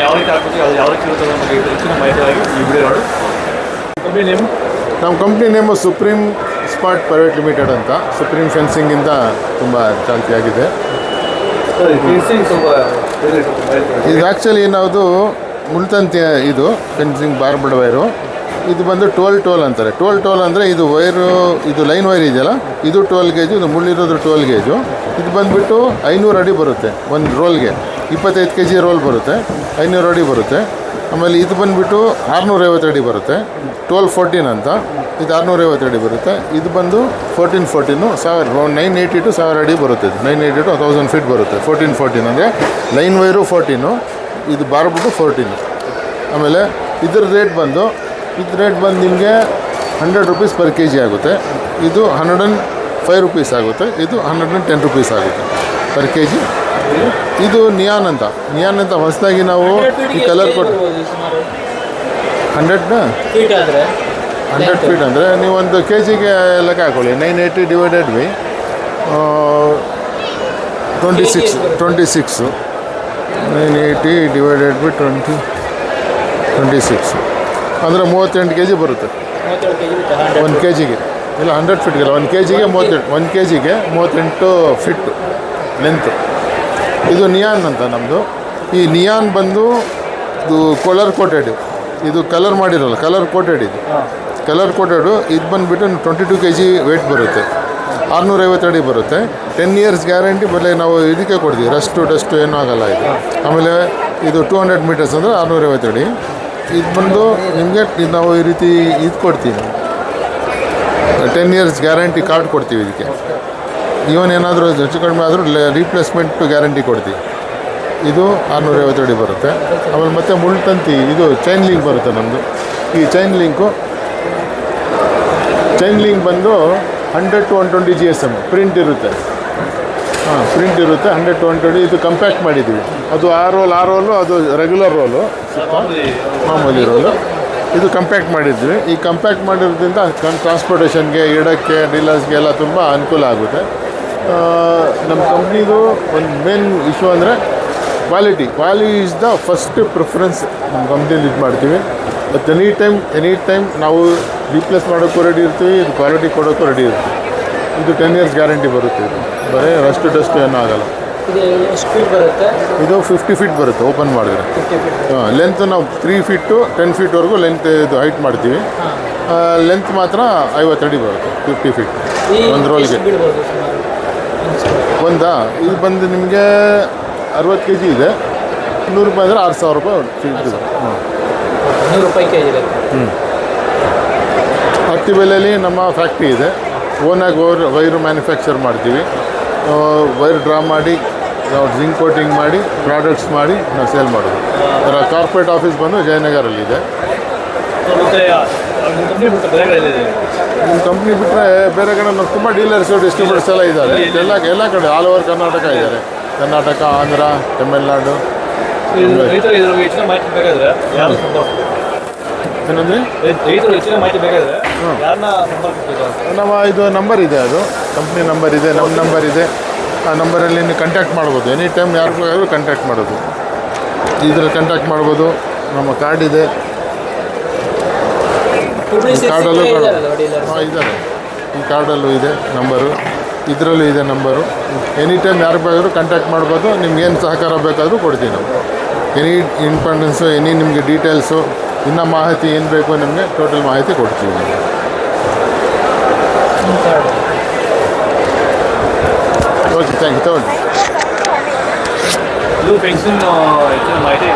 ಯಾವ ರೀತಿ ಅದು ಯಾವ ರೀತಿ ಇರುತ್ತೆ ಅನ್ನೋ ಬಗ್ಗೆ ಹೆಚ್ಚಿನ ಮಾಹಿತಿಗಾಗಿ ಈ ವಿಡಿಯೋ ಕಂಪ್ನಿ ನೇಮ್ ನಮ್ಮ company name supreme spot private limited ಅಂತ. ಸುಪ್ರೀಂ ಫೆನ್ಸಿಂಗಿಂದ ತುಂಬ ಚಾಲ್ತಿಯಾಗಿದೆ ಬೇರೆ. ಇದು ಆ್ಯಕ್ಚುಲಿ ನಾವು ಮುಳ್ತಂತಿ ಇದು ಫೆನ್ಸಿಂಗ್ ಬಾರ್ಬಡ್ ವೈರು ಇದು ಬಂದು ಟೋಲ್ ಟೋಲ್ ಅಂತಾರೆ. ಟೋಲ್ ಟೋಲ್ ಅಂದರೆ ಇದು ವೈರು ಇದು ಲೈನ್ ವೈರ್ ಇದೆಯಲ್ಲ ಇದು ಟೋಲ್ ಗೇಜು ಇದು ಮುಳ್ಳಿರೋದು ಟೋಲ್ ಗೇಜು ಇದು ಬಂದುಬಿಟ್ಟು ಐನೂರು ಅಡಿ ಬರುತ್ತೆ ಒಂದು ರೋಲ್ಗೆ ಇಪ್ಪತ್ತೈದು ಕೆ ಜಿ ರೋಲ್ ಬರುತ್ತೆ, ಐನೂರು ಅಡಿ ಬರುತ್ತೆ. ಆಮೇಲೆ ಇದು ಬಂದುಬಿಟ್ಟು ಆರುನೂರೈವತ್ತು ಅಡಿ ಬರುತ್ತೆ. ಟ್ವೆಲ್ ಫೋರ್ಟೀನ್ ಅಂತ. ಇದು ಆರುನೂರೈವತ್ತು ಅಡಿ ಬರುತ್ತೆ. ಇದು ಬಂದು ಫೋರ್ಟೀನ್ ಫೋರ್ಟೀನು, ಸಾವಿರ ನೈನ್ ಏಯ್ಟಿ ಟು ಸಾವಿರ ಅಡಿ ಬರುತ್ತೆ ಇದು. Nine eighty two thousand feet ಬರುತ್ತೆ, ಫೋರ್ಟೀನ್ ಫೋರ್ಟೀನ್ ಅಂದರೆ. ಲೈನ್ ವೈರು ಫೋರ್ಟೀನು, ಇದು ಬಾರ್ಬಿಟ್ಟು ಫೋರ್ಟೀನು. ಆಮೇಲೆ ಇದ್ರ ರೇಟ್ ಬಂದು ಇದು ರೇಟ್ ಬಂದು ನಿಮಗೆ hundred rupees per K G ಆಗುತ್ತೆ. ಇದು ಹಂಡ್ರೆಡ್ ಆ್ಯಂಡ್ ಫೈವ್ ರುಪೀಸ್ ಆಗುತ್ತೆ. ಇದು ಹಂಡ್ರೆಡ್ ಆ್ಯಂಡ್ ಟೆನ್ ರುಪೀಸ್ ಆಗುತ್ತೆ ಪರ್ ಕೆ ಜಿ ಇದು ನಿಯಾನ್ ಅಂತ. ನಿಯಾನ್ ಅಂತ ಹೊಸದಾಗಿ ನಾವು ಈ ಕಲರ್ ಕೊಟ್ಟು ಹಂಡ್ರೆಡ್ ಹಂಡ್ರೆಡ್ ಫೀಟ್ ಅಂದರೆ ನೀವು ಒಂದು ಕೆ ಜಿಗೆ ಲೆಕ್ಕ ಹಾಕೊಳ್ಳಿ. Nine eighty divided by twenty six twenty six nine eighty divided by twenty twenty six ಅಂದರೆ ಮೂವತ್ತೆಂಟು ಕೆ ಜಿ ಬರುತ್ತೆ ಒಂದು ಕೆ ಜಿಗೆ ಇಲ್ಲ ಹಂಡ್ರೆಡ್ ಫೀಟ್ಗೆಲ್ಲ ಒಂದು ಕೆ ಜಿಗೆ ಮೂವತ್ತೆಂಟು ಒಂದು ಕೆ ಜಿಗೆ ಮೂವತ್ತೆಂಟು ಫಿಟ್ಟು ಲೆಂತು ಇದು ನಿಯಾನ್ ಅಂತ ನಮ್ಮದು ಈ ನಿಯಾನ್ ಬಂದು ಇದು ಕಲರ್ ಕೋಟೆಡ್ ಇದು ಕಲರ್ ಮಾಡಿರಲ್ಲ ಕಲರ್ ಕೋಟೆಡ್ ಇದು. ಕಲರ್ ಕೋಟೆಡು ಇದು ಬಂದುಬಿಟ್ಟು twenty two K G weight ಬರುತ್ತೆ. ಆರುನೂರೈವತ್ತು ಅಡಿ ಬರುತ್ತೆ. ಟೆನ್ ಇಯರ್ಸ್ ಗ್ಯಾರಂಟಿ ಬರಲಿ ನಾವು ಇದಕ್ಕೆ ಕೊಡ್ತೀವಿ. ರಸ್ಟು ಡಸ್ಟು ಏನೂ ಆಗಲ್ಲ ಇದು. ಆಮೇಲೆ ಇದು ಟೂ ಹಂಡ್ರೆಡ್ ಮೀಟರ್ಸ್ ಅಂದರೆ ಆರುನೂರೈವತ್ತು ಅಡಿ. ಇದು ಬಂದು ನಿಮಗೆ ನಾವು ಈ ರೀತಿ ಇದು ಕೊಡ್ತೀವಿ. ಟೆನ್ ಇಯರ್ಸ್ ಗ್ಯಾರಂಟಿ ಕಾರ್ಡ್ ಕೊಡ್ತೀವಿ ಇದಕ್ಕೆ. ಇವನ್ ಏನಾದರೂ ಹೆಚ್ಚು ಕಡಿಮೆ ಆದರೂ ರೀಪ್ಲೇಸ್ಮೆಂಟ್ ಗ್ಯಾರಂಟಿ ಕೊಡ್ತೀವಿ. ಇದು ಆರುನೂರೈವತ್ತು ಅಡಿ ಬರುತ್ತೆ. ಆಮೇಲೆ ಮತ್ತೆ ಮುಳ್ತಂತಿ, ಇದು ಚೈನ್ ಲಿಂಕ್ ಬರುತ್ತೆ ನಮ್ಮದು ಈ ಚೈನ್ ಲಿಂಕು ಚೈನ್ ಲಿಂಕ್ ಬಂದು hundred two one twenty G S M print ಇರುತ್ತೆ. ಹಾಂ ಪ್ರಿಂಟ್ ಇರುತ್ತೆ ಹಂಡ್ರೆಡ್ ಟು ಒನ್ ಟ್ವೆಂಟಿ ಇದು ಕಂಪ್ಯಾಕ್ಟ್ ಮಾಡಿದ್ದೀವಿ. ಅದು ಆ ರೋಲ್ ಆ ರೋಲು ಅದು ರೆಗ್ಯುಲರ್ ರೋಲು ಮಾಮೂಲಿ ರೋಲು ಇದು ಕಂಪ್ಯಾಕ್ಟ್ ಮಾಡಿದ್ವಿ ಈ ಕಂಪ್ಯಾಕ್ಟ್ ಮಾಡಿರೋದ್ರಿಂದ ಟ್ರಾನ್ಸ್ಪೋರ್ಟೇಷನ್ಗೆ ಇಡಕ್ಕೆ ಡೀಲರ್ಸ್ಗೆ ಎಲ್ಲ ತುಂಬ ಅನುಕೂಲ ಆಗುತ್ತೆ. ನಮ್ಮ ಕಂಪ್ನಿದು ಒಂದು ಮೇನ್ ಇಶ್ಯೂ ಅಂದರೆ quality quality is the first preference ನಮ್ಮ ಕಂಪ್ನಿಲಿ ಇದು ಮಾಡ್ತೀವಿ. ಮತ್ತು ಎನಿ ಟೈಮ್ ಎನಿ ಟೈಮ್ ನಾವು ರೀಪ್ಲೇಸ್ ಮಾಡೋಕ್ಕೂ ರೆಡಿ ಇರ್ತೀವಿ ಇದು ಕ್ವಾಲಿಟಿ ಕೊಡೋಕ್ಕೂ ರೆಡಿ ಇರ್ತೀವಿ. ಇದು ಟೆನ್ ಇಯರ್ಸ್ ಗ್ಯಾರಂಟಿ ಬರುತ್ತೆ ಇದು. ಬರೀ ರಸ್ಟ್ ಡಸ್ಟ್ ಏನೂ ಆಗೋಲ್ಲ. ಇದು ಫಿಫ್ಟಿ ಫೀಟ್ ಬರುತ್ತೆ? ಓಪನ್ ಮಾಡಿದ್ರೆ. ಹಾಂ ಲೆಂತ್ ನಾವು ತ್ರೀ ಫೀಟು ಟೆನ್ ಫೀಟ್ವರೆಗೂ ಲೆಂತ್ ಇದು ಹೈಟ್ ಮಾಡ್ತೀವಿ. ಲೆಂತ್ ಮಾತ್ರ ಐವತ್ತು ಅಡಿ ಬರುತ್ತೆ ಫಿಫ್ಟಿ ಫೀಟ್ ಒಂದು ರೋಲ್ಗೆ ಒಂದು? ಇದು ಬಂದು ನಿಮಗೆ ಅರವತ್ತು ಕೆ ಜಿ ಇದೆ. ನೂರು ರೂಪಾಯಿ ಅಂದರೆ ಆರು ಸಾವಿರ ರೂಪಾಯಿ ಹ್ಞೂ ನೂರು ರೂಪಾಯಿ ಕೆ ಜಿ ಲೆಕ್ಕ ಹತ್ತಿ ಬೆಲೆಯಲ್ಲಿ ನಮ್ಮ ಫ್ಯಾಕ್ಟ್ರಿ ಇದೆ. ಓನಾಗಿ ವೈರ್ ವೈರು ಮ್ಯಾನುಫ್ಯಾಕ್ಚರ್ ಮಾಡ್ತೀವಿ. ವೈರ್ ಡ್ರಾ ಮಾಡಿ ನಾವು ಜಿಂಕ್ ಕೋಟಿಂಗ್ ಮಾಡಿ ಪ್ರಾಡಕ್ಟ್ಸ್ ಮಾಡಿ ನಾವು ಸೇಲ್ ಮಾಡೋದು. ಅದರ ಕಾರ್ಪೊರೇಟ್ ಆಫೀಸ್ ಬಂದು ಜಯನಗರಲ್ಲಿದೆ. ನಿಮ್ಮ ಕಂಪ್ನಿ ಬಿಟ್ಟರೆ ಬೇರೆ ಕಡೆ ನಾವು ತುಂಬ ಡೀಲರ್ಸು ಡಿಸ್ಟ್ರಿಬ್ಯೂಟರ್ಸ್ ಎಲ್ಲ ಇದ್ದಾರೆ. ಎಲ್ಲ ಎಲ್ಲ ಕಡೆ ಆಲ್ ಓವರ್ ಕರ್ನಾಟಕ ಇದ್ದಾರೆ. ಕರ್ನಾಟಕ ಆಂಧ್ರ ತಮಿಳ್ನಾಡು. ಏನಂದರೆ? ನಮ್ಮ ಇದು ನಂಬರ್ ಇದೆ ಅದು. ಕಂಪ್ನಿ ನಂಬರ್ ಇದೆ ನಮ್ಮ ನಂಬರ್ ಇದೆ. ಆ ನಂಬರಲ್ಲಿ ನೀವು ಕಾಂಟ್ಯಾಕ್ಟ್ ಮಾಡ್ಬೋದು. ಎನಿ ಟೈಮ್ ಯಾರು ಬೇಕಾದ್ರೂ ಕಾಂಟ್ಯಾಕ್ಟ್ ಮಾಡೋದು. ಇದ್ರಲ್ಲಿ ಕಾಂಟ್ಯಾಕ್ಟ್ ಮಾಡ್ಬೋದು. ನಮ್ಮ ಕಾರ್ಡ್ ಇದೆ. ಕಾರ್ಡಲ್ಲೂ ಹಾಂ ಇದ್ದಾರೆ ಈ ಕಾರ್ಡಲ್ಲೂ ಇದೆ ನಂಬರು. ಇದರಲ್ಲೂ ಇದೆ ನಂಬರು. ಎನಿ ಟೈಮ್ ಯಾರು ಬೇಕಾದರೂ ಕಾಂಟ್ಯಾಕ್ಟ್ ಮಾಡ್ಬೋದು. ನಿಮ್ಗೆ ಏನು ಸಹಕಾರ ಬೇಕಾದರೂ ಕೊಡ್ತೀವಿ ನಾವು. ಎನಿ ಇನ್ಫಾರ್ಮೆನ್ಸು ಎನಿ ನಿಮಗೆ ಡೀಟೇಲ್ಸು ಇನ್ನೂ ಮಾಹಿತಿ ಏನು ಬೇಕು ನಿಮಗೆ ಟೋಟಲ್ ಮಾಹಿತಿ ಕೊಡ್ತೀವಿ ನಿಮಗೆ ಕಾರ್ಡ್. ಓಕೆ ಥ್ಯಾಂಕ್ ಯು ತಗೊಳ್ಳಿ. ಇದು ಪೆನ್ಷನ್ ಹೆಚ್ಚಿನ ಮಾಹಿತಿ